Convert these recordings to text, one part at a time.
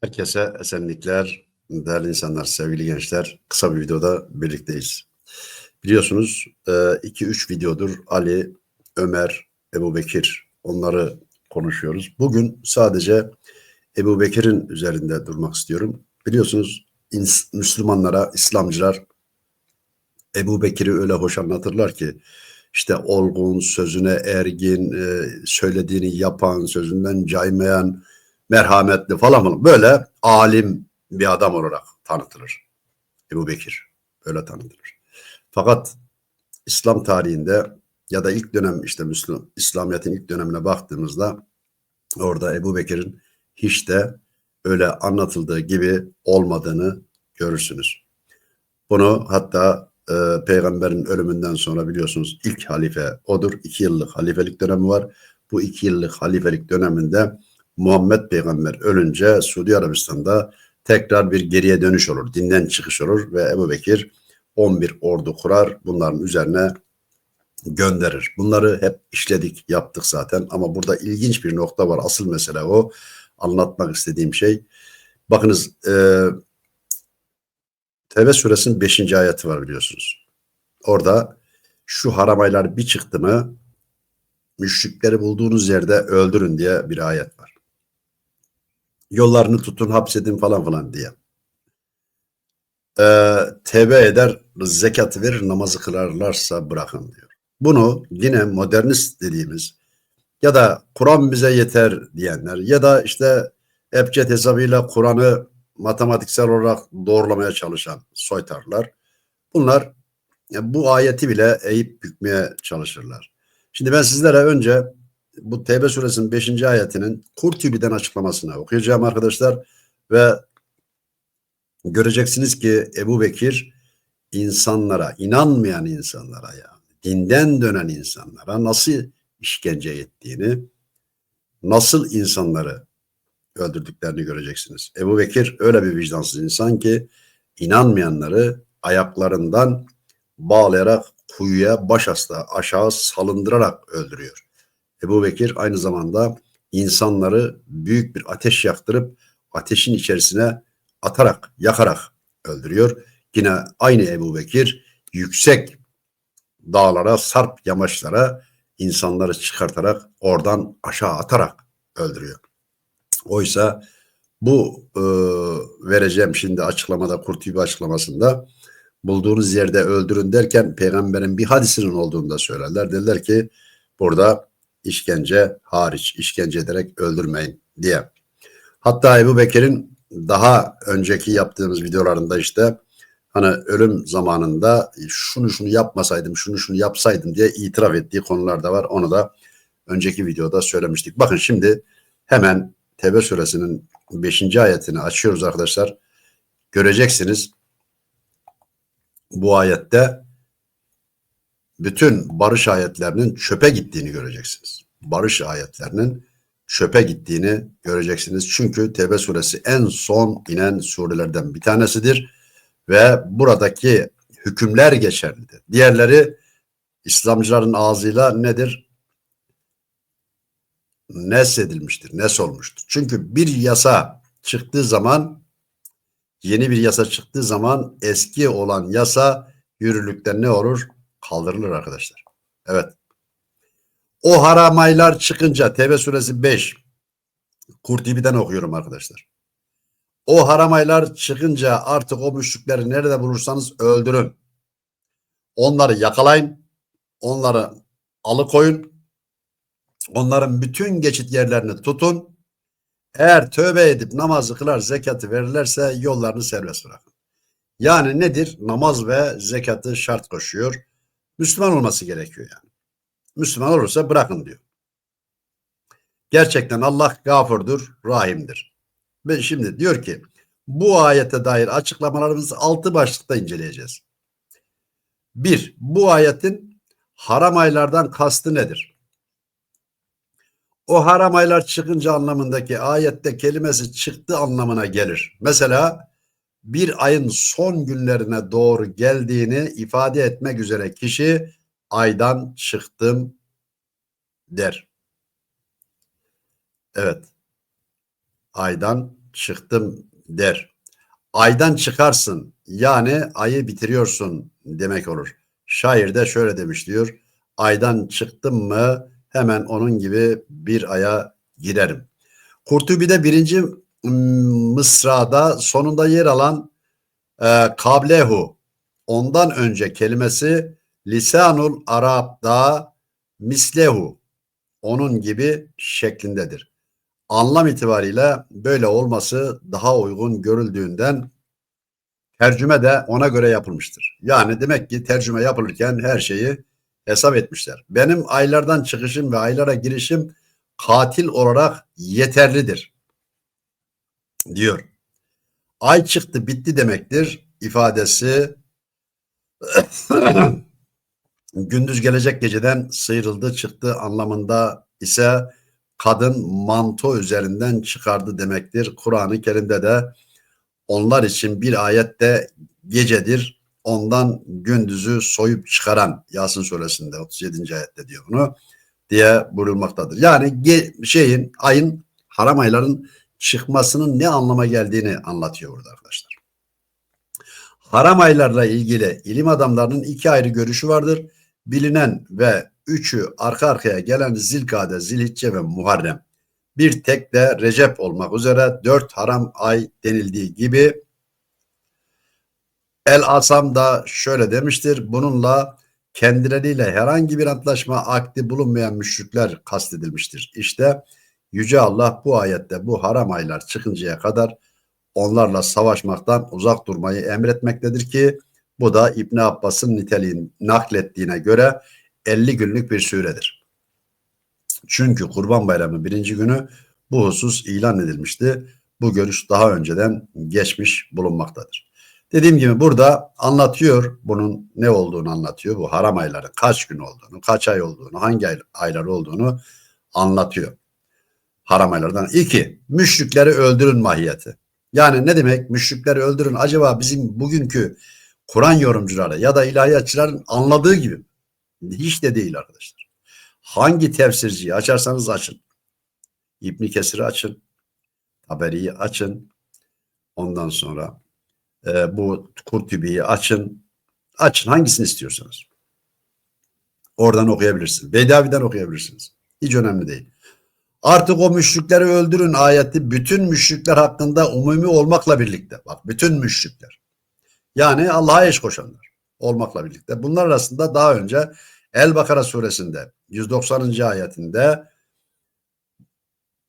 Herkese esenlikler, değerli insanlar, sevgili gençler. Kısa bir videoda birlikteyiz. Biliyorsunuz 2-3 videodur Ali, Ömer, Ebu Bekir onları konuşuyoruz. Bugün sadece Ebu Bekir'in üzerinde durmak istiyorum. Biliyorsunuz Müslümanlara, İslamcılar Ebu Bekir'i öyle hoş anlatırlar ki işte olgun, sözüne ergin, e, söylediğini yapan, sözünden caymayan, merhametli falan falan. Böyle alim bir adam olarak tanıtılır. Ebu Bekir böyle tanıtılır. Fakat İslam tarihinde ya da ilk dönem işte Müslüman, İslamiyet'in ilk dönemine baktığımızda orada Ebu Bekir'in hiç de öyle anlatıldığı gibi olmadığını görürsünüz. Bunu hatta e, peygamberin ölümünden sonra biliyorsunuz ilk halife odur. İki yıllık halifelik dönemi var. Bu iki yıllık halifelik döneminde Muhammed peygamber ölünce Suudi Arabistan'da tekrar bir geriye dönüş olur. Dinden çıkış olur ve Ebu Bekir 11 ordu kurar. Bunların üzerine gönderir. Bunları hep işledik, yaptık zaten ama burada ilginç bir nokta var. Asıl mesele o. Anlatmak istediğim şey. Bakınız e, Tevbe suresinin 5. ayeti var biliyorsunuz. Orada şu haramaylar bir çıktı mı müşrikleri bulduğunuz yerde öldürün diye bir ayet var. Yollarını tutun, hapsedin falan falan diye. Ee, tevbe eder, zekatı verir, namazı kılarlarsa bırakın diyor. Bunu yine modernist dediğimiz ya da Kur'an bize yeter diyenler ya da işte Ebced hesabıyla Kur'an'ı matematiksel olarak doğrulamaya çalışan soytarlar. Bunlar yani bu ayeti bile eğip bükmeye çalışırlar. Şimdi ben sizlere önce bu Tevbe suresinin 5. ayetinin Kurtubi'den açıklamasını okuyacağım arkadaşlar ve göreceksiniz ki Ebu Bekir insanlara, inanmayan insanlara ya, dinden dönen insanlara nasıl işkence ettiğini, nasıl insanları öldürdüklerini göreceksiniz. Ebu Bekir öyle bir vicdansız insan ki inanmayanları ayaklarından bağlayarak kuyuya baş hasta aşağı salındırarak öldürüyor. Ebu Bekir aynı zamanda insanları büyük bir ateş yaktırıp ateşin içerisine atarak, yakarak öldürüyor. Yine aynı Ebu Bekir yüksek dağlara, sarp yamaçlara insanları çıkartarak oradan aşağı atarak öldürüyor. Oysa bu e, vereceğim şimdi açıklamada Kurtubi açıklamasında bulduğunuz yerde öldürün derken peygamberin bir hadisinin olduğunu da söylerler. Dediler ki burada işkence hariç işkence ederek öldürmeyin diye. Hatta Ebu Bekir'in daha önceki yaptığımız videolarında işte hani ölüm zamanında şunu şunu yapmasaydım, şunu şunu yapsaydım diye itiraf ettiği konular da var. Onu da önceki videoda söylemiştik. Bakın şimdi hemen Tevbe suresinin 5. ayetini açıyoruz arkadaşlar. Göreceksiniz bu ayette bütün barış ayetlerinin çöpe gittiğini göreceksiniz. Barış ayetlerinin çöpe gittiğini göreceksiniz. Çünkü Tevbe suresi en son inen surelerden bir tanesidir ve buradaki hükümler geçerlidir. Diğerleri İslamcıların ağzıyla nedir? Nesedilmiştir, nes olmuştur. Çünkü bir yasa çıktığı zaman yeni bir yasa çıktığı zaman eski olan yasa yürürlükten ne olur? Kaldırılır arkadaşlar. Evet. O haramaylar çıkınca Tevbe suresi 5 Kurtibi'den okuyorum arkadaşlar. O haramaylar çıkınca artık o müşrikleri nerede bulursanız öldürün. Onları yakalayın. Onları alıkoyun. Onların bütün geçit yerlerini tutun. Eğer tövbe edip namazı kılar zekatı verirlerse yollarını serbest bırakın. Yani nedir? Namaz ve zekatı şart koşuyor. Müslüman olması gerekiyor yani. Müslüman olursa bırakın diyor. Gerçekten Allah gafurdur, rahimdir. Ve şimdi diyor ki bu ayete dair açıklamalarımızı altı başlıkta inceleyeceğiz. Bir, bu ayetin haram aylardan kastı nedir? O haram aylar çıkınca anlamındaki ayette kelimesi çıktı anlamına gelir. Mesela bir ayın son günlerine doğru geldiğini ifade etmek üzere kişi aydan çıktım der. Evet. Aydan çıktım der. Aydan çıkarsın yani ayı bitiriyorsun demek olur. Şair de şöyle demiş diyor. Aydan çıktım mı hemen onun gibi bir aya girerim. Kurtubi'de birinci mısrada sonunda yer alan e, kablehu ondan önce kelimesi lisanul Arap'da mislehu onun gibi şeklindedir. Anlam itibariyle böyle olması daha uygun görüldüğünden tercüme de ona göre yapılmıştır. Yani demek ki tercüme yapılırken her şeyi hesap etmişler. Benim aylardan çıkışım ve aylara girişim katil olarak yeterlidir diyor. Ay çıktı bitti demektir ifadesi gündüz gelecek geceden sıyrıldı çıktı anlamında ise kadın manto üzerinden çıkardı demektir. Kur'an-ı Kerim'de de onlar için bir ayette gecedir ondan gündüzü soyup çıkaran Yasin suresinde 37. ayette diyor bunu diye buyurulmaktadır. Yani şeyin ayın haram ayların çıkmasının ne anlama geldiğini anlatıyor burada arkadaşlar. Haram aylarla ilgili ilim adamlarının iki ayrı görüşü vardır. Bilinen ve üçü arka arkaya gelen Zilkade, Zilhicce ve Muharrem. Bir tek de Recep olmak üzere dört haram ay denildiği gibi El Asam da şöyle demiştir. Bununla kendileriyle herhangi bir antlaşma akdi bulunmayan müşrikler kastedilmiştir. İşte Yüce Allah bu ayette bu haram aylar çıkıncaya kadar onlarla savaşmaktan uzak durmayı emretmektedir ki bu da İbn Abbas'ın niteliğini naklettiğine göre 50 günlük bir süredir. Çünkü Kurban Bayramı birinci günü bu husus ilan edilmişti. Bu görüş daha önceden geçmiş bulunmaktadır. Dediğim gibi burada anlatıyor bunun ne olduğunu anlatıyor. Bu haram ayları kaç gün olduğunu, kaç ay olduğunu, hangi ay, aylar olduğunu anlatıyor. Haram aylardan. İki, müşrikleri öldürün mahiyeti. Yani ne demek müşrikleri öldürün? Acaba bizim bugünkü Kur'an yorumcuları ya da ilahiyatçıların anladığı gibi hiç de değil arkadaşlar. Hangi tefsirciyi açarsanız açın. İbn Kesir'i açın. Taberi'yi açın. Ondan sonra e, bu Kurtubi'yi açın. Açın hangisini istiyorsanız. Oradan okuyabilirsiniz. Bedavi'den okuyabilirsiniz. Hiç önemli değil. Artık o müşrikleri öldürün ayeti bütün müşrikler hakkında umumi olmakla birlikte. Bak bütün müşrikler. Yani Allah'a eş koşanlar olmakla birlikte. Bunlar arasında daha önce El-Bakara suresinde 190. ayetinde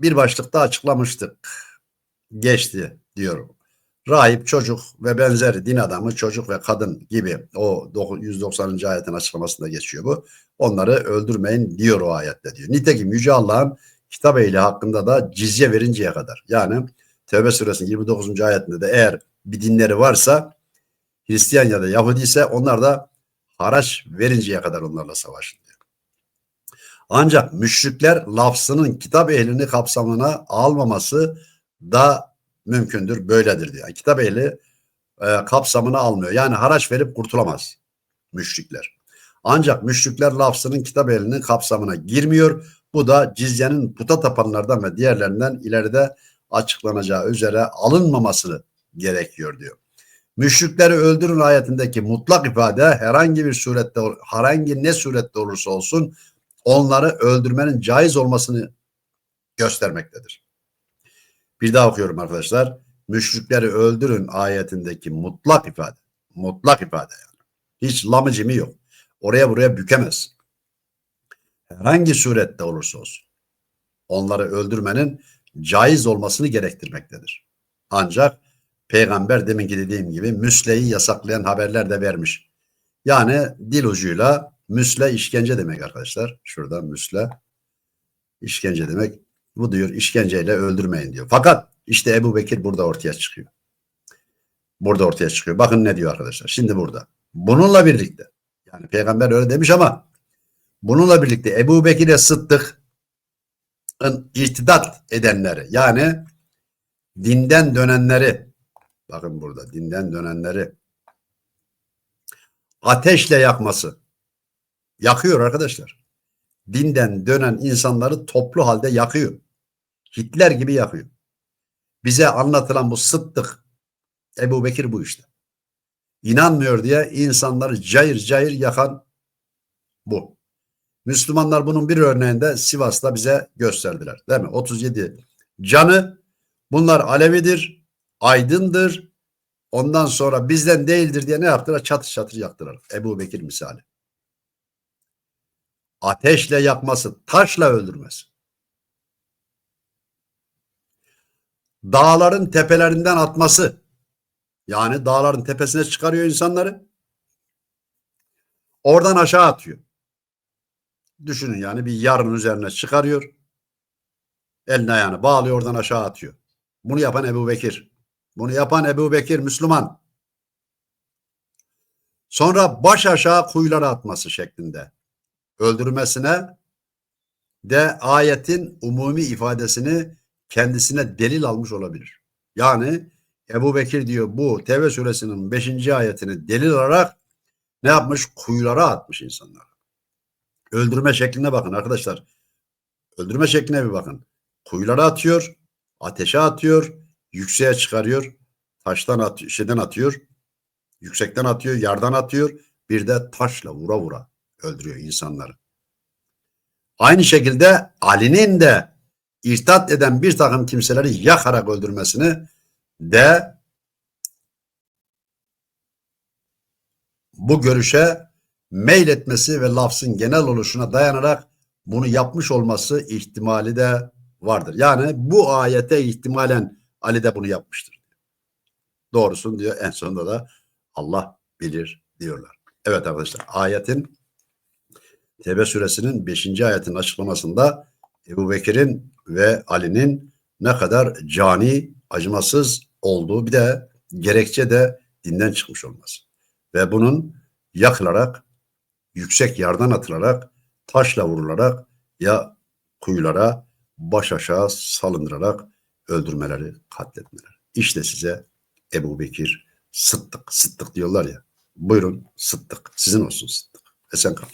bir başlıkta açıklamıştık. Geçti diyorum. Rahip, çocuk ve benzeri din adamı, çocuk ve kadın gibi o 190. ayetin açıklamasında geçiyor bu. Onları öldürmeyin diyor o ayette diyor. Nitekim Yüce Allah'ın kitap ehli hakkında da cizye verinceye kadar. Yani Tevbe suresinin 29. ayetinde de eğer bir dinleri varsa Hristiyan ya da Yahudi ise onlar da haraç verinceye kadar onlarla savaşın diyor. Ancak müşrikler lafzının kitap ehlini kapsamına almaması da mümkündür, böyledir diyor. Yani kitap ehli e, kapsamına almıyor. Yani haraç verip kurtulamaz müşrikler. Ancak müşrikler lafzının kitap ehlinin kapsamına girmiyor. Bu da cizyenin puta tapanlardan ve diğerlerinden ileride açıklanacağı üzere alınmaması gerekiyor diyor. Müşrikleri öldürün ayetindeki mutlak ifade herhangi bir surette herhangi ne surette olursa olsun onları öldürmenin caiz olmasını göstermektedir. Bir daha okuyorum arkadaşlar. Müşrikleri öldürün ayetindeki mutlak ifade. Mutlak ifade yani. Hiç lamıcımı yok. Oraya buraya bükemez. Herhangi surette olursa olsun. Onları öldürmenin caiz olmasını gerektirmektedir. Ancak peygamber deminki dediğim gibi müsleyi yasaklayan haberler de vermiş. Yani dil ucuyla müsle işkence demek arkadaşlar. Şurada müsle işkence demek. Bu diyor işkenceyle öldürmeyin diyor. Fakat işte Ebu Bekir burada ortaya çıkıyor. Burada ortaya çıkıyor. Bakın ne diyor arkadaşlar. Şimdi burada. Bununla birlikte yani peygamber öyle demiş ama bununla birlikte Ebu Bekir'e Sıddık'ın irtidat edenleri yani dinden dönenleri bakın burada dinden dönenleri ateşle yakması yakıyor arkadaşlar. Dinden dönen insanları toplu halde yakıyor. Hitler gibi yakıyor. bize anlatılan bu sıddık Ebu Bekir bu işte. İnanmıyor diye insanları cayır cayır yakan bu. Müslümanlar bunun bir örneğinde Sivas'ta bize gösterdiler. Değil mi? 37 canı bunlar Alevidir, aydındır. Ondan sonra bizden değildir diye ne yaptılar? Çatır çatır yaktılar. Ebu Bekir misali. Ateşle yakması, taşla öldürmesi. Dağların tepelerinden atması. Yani dağların tepesine çıkarıyor insanları. Oradan aşağı atıyor. Düşünün yani bir yarın üzerine çıkarıyor. Elini ayağını bağlıyor oradan aşağı atıyor. Bunu yapan Ebu Bekir. Bunu yapan Ebu Bekir Müslüman. Sonra baş aşağı kuyulara atması şeklinde. Öldürmesine de ayetin umumi ifadesini kendisine delil almış olabilir. Yani Ebu Bekir diyor bu Tevbe suresinin 5. ayetini delil olarak ne yapmış? Kuyulara atmış insanlar. Öldürme şekline bakın arkadaşlar. Öldürme şekline bir bakın. Kuyulara atıyor, ateşe atıyor, yükseğe çıkarıyor, taştan atıyor, şeyden atıyor, yüksekten atıyor, yardan atıyor, bir de taşla vura vura öldürüyor insanları. Aynı şekilde Ali'nin de irtat eden bir takım kimseleri yakarak öldürmesini de bu görüşe meyletmesi ve lafzın genel oluşuna dayanarak bunu yapmış olması ihtimali de vardır. Yani bu ayete ihtimalen Ali de bunu yapmıştır. Doğrusun diyor en sonunda da Allah bilir diyorlar. Evet arkadaşlar ayetin Tevbe suresinin 5. ayetin açıklamasında Ebu Bekir'in ve Ali'nin ne kadar cani, acımasız olduğu bir de gerekçe de dinden çıkmış olması. Ve bunun yakılarak, yüksek yardan atılarak, taşla vurularak ya kuyulara baş aşağı salındırarak öldürmeleri, katletmeleri. İşte size Ebu Bekir Sıddık, Sıddık diyorlar ya. Buyurun Sıddık. Sizin olsun Sıddık. Esen kalın.